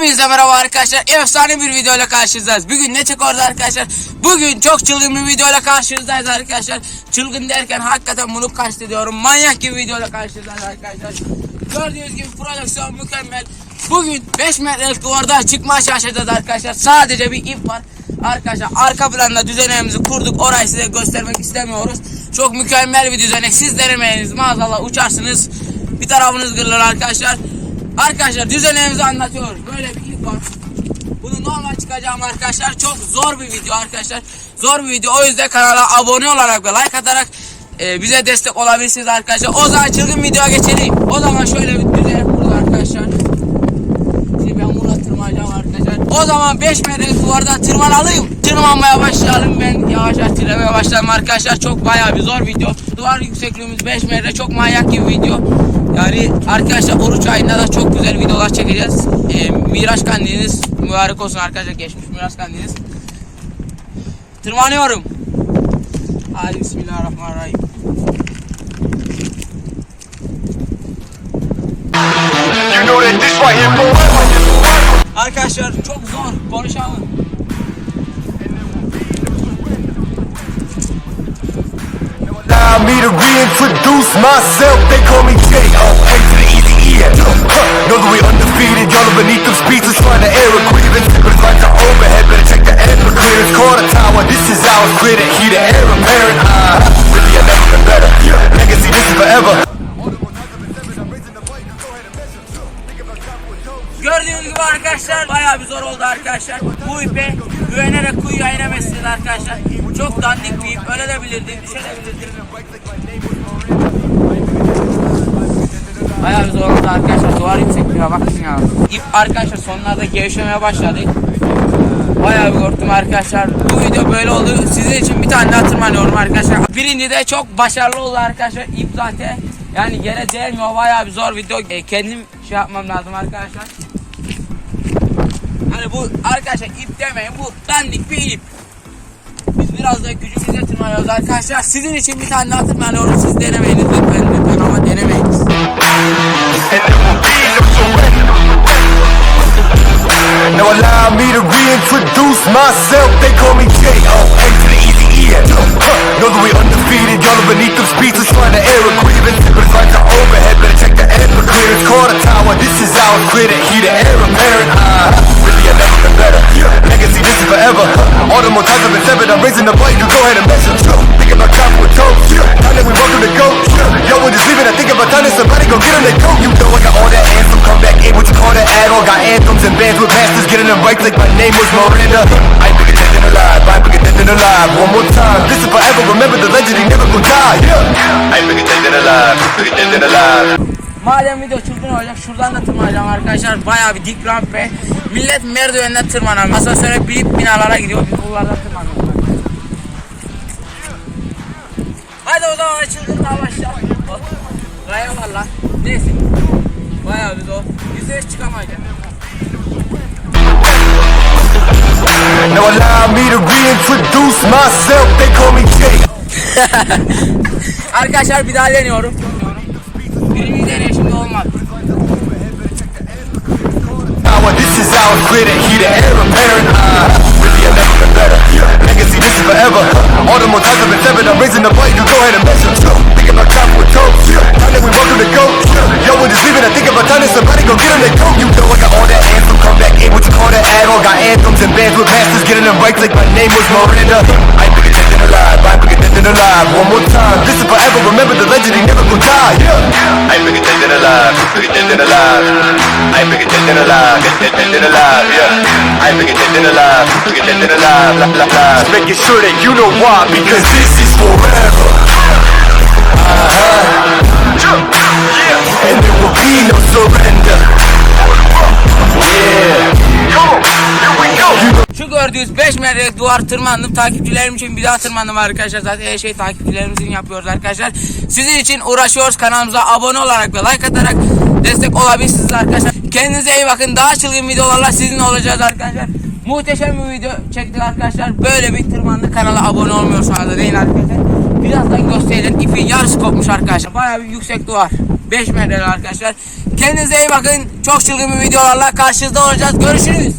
Hepinize merhaba arkadaşlar. Efsane bir videoyla karşınızdayız. Bugün ne çekiyoruz arkadaşlar? Bugün çok çılgın bir videoyla karşınızdayız arkadaşlar. Çılgın derken hakikaten bunu kastediyorum. Manyak gibi videoyla karşınızdayız arkadaşlar. Gördüğünüz gibi prodüksiyon mükemmel. Bugün 5 metrelik duvarda çıkma şaşıracağız arkadaşlar. Sadece bir ip var. Arkadaşlar arka planda düzenimizi kurduk. Orayı size göstermek istemiyoruz. Çok mükemmel bir düzenek. Siz denemeyiniz maazallah uçarsınız. Bir tarafınız kırılır arkadaşlar. Arkadaşlar düzenimizi anlatıyoruz. Böyle bir ip var. Bunu normal çıkacağım arkadaşlar. Çok zor bir video arkadaşlar. Zor bir video. O yüzden kanala abone olarak ve like atarak e, bize destek olabilirsiniz arkadaşlar. O zaman çılgın videoya geçelim. O zaman şöyle bir düzenek kurdu arkadaşlar. Şimdi ben burada tırmanacağım arkadaşlar. O zaman 5 metre duvarda tırmanalım. Tırmanmaya başlayalım. Ben yavaş yavaş tırmanmaya başlayalım arkadaşlar. Çok bayağı bir zor video. Duvar yüksekliğimiz 5 metre. Çok manyak gibi video. Yani arkadaşlar oruç ayında da çok güzel videolar çekeceğiz. Ee, Miraç kandiliniz mübarek olsun arkadaşlar. Geçmiş Miraç kandiliniz. Tırmanıyorum. Hadi bismillahirrahmanirrahim. Arkadaşlar çok zor. Konuşalım. Me to reintroduce myself. They call me J.O. Clear the air apparent. Uh, really, I never been better. Legacy, this is forever. Gördüğünüz gibi arkadaşlar bayağı bir zor oldu arkadaşlar. Bu ipe güvenerek kuyuya inemezsiniz arkadaşlar. Çok dandik bir ip. Öyle de bilirdik, düşebilirdik. Bayağı bir zor oldu arkadaşlar. Duvar yüksekliğine bakın ya. İp arkadaşlar sonlarda gevşemeye başladı. Bayağı bir korktum arkadaşlar. Bu video böyle oldu. Sizin için bir tane daha tırmanıyorum arkadaşlar. Birinci de çok başarılı oldu arkadaşlar. İp zaten yani yere değmiyor. Bayağı bir zor video. E, kendim şey yapmam lazım arkadaşlar. Hani bu arkadaşlar ip demeyin bu dandik bir ip. Biz biraz da gücümüzle tırmanıyoruz arkadaşlar. Sizin için bir tane daha tırmanıyoruz. Siz denemeyiniz lütfen myself. They call me J.O. A to the easy E. Know that we undefeated. Y'all are beneath them speeches trying to air a grievance. But it's like the overhead. Better check the air for clearance. The tower. This is our Clear the heat. The air apparent. Uh, really, I never been better. Legacy, this is forever. All the more times I've been severed. I'm raising the bar. You go ahead and measure. Thinking about time with name was Miranda. I ain't bigger than alive. I ain't bigger than alive. One more time. This is forever. Remember the legend. He never gonna die. Yeah. I ain't bigger than alive. Bigger than alive. Madem video çılgın olacak şuradan da tırmanacağım arkadaşlar. Bayağı bir dik ramp ve millet merdivenden tırmanan. Asansöre binip binalara gidiyor. Biz buralardan tırmanıyoruz. Hadi o zaman çılgınlığa başlayalım. Bak, Gaya var lan. Neyse. Bayağı bir zor. Yüzde yüz çıkamayacağım. Reintroduce myself. They call me J. Arkadaşlar bir daha deniyorum. Birinci deneyişimde olmadı. Power, this is. Clear the heat. The air apparent. Uh, really, been better. Legacy, this is forever. All the more times I've been. I'm raising the bar. Miranda. I ain't bigger dead than alive. I ain't bigger dead than alive. One more time. This is forever. Remember the legend. He never gonna die. Yeah. I ain't bigger dead than alive. Bigger dead than alive. I ain't bigger dead than alive. Dead, dead, dead than alive. Yeah. I ain't bigger dead than alive. Bigger dead than alive. La, la, la. Making sure that you know why. Because this is forever. Uh-huh. Yeah. And there will be no surrender. 405 metre duvar tırmandım. Takipçilerim için bir daha tırmandım arkadaşlar. Zaten her şeyi takipçilerimizin yapıyoruz arkadaşlar. Sizin için uğraşıyoruz. Kanalımıza abone olarak ve like atarak destek olabilirsiniz arkadaşlar. Kendinize iyi bakın. Daha çılgın videolarla sizinle olacağız arkadaşlar. Muhteşem bir video çektik arkadaşlar. Böyle bir tırmandı kanala abone olmuyorsanız da deyin arkadaşlar. Birazdan gösterelim. İpin yarısı kopmuş arkadaşlar. Baya bir yüksek duvar. 5 metre arkadaşlar. Kendinize iyi bakın. Çok çılgın bir videolarla karşınızda olacağız. Görüşürüz.